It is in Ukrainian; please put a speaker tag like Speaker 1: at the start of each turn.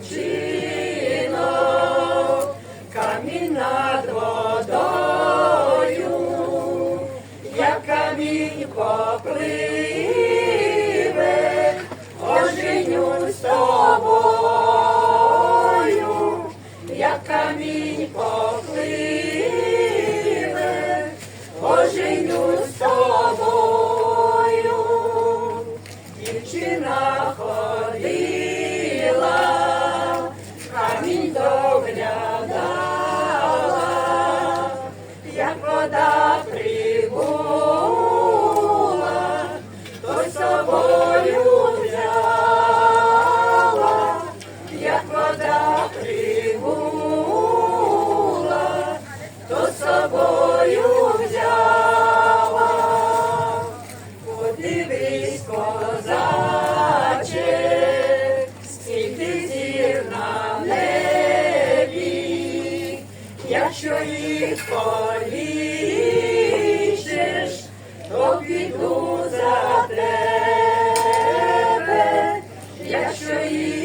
Speaker 1: відпочинок, камінь над водою, як камінь попливе, оженюсь з тобою, як камінь попливе, оженюсь з тобою. що їх полічиш, то піду за тебе, якщо їх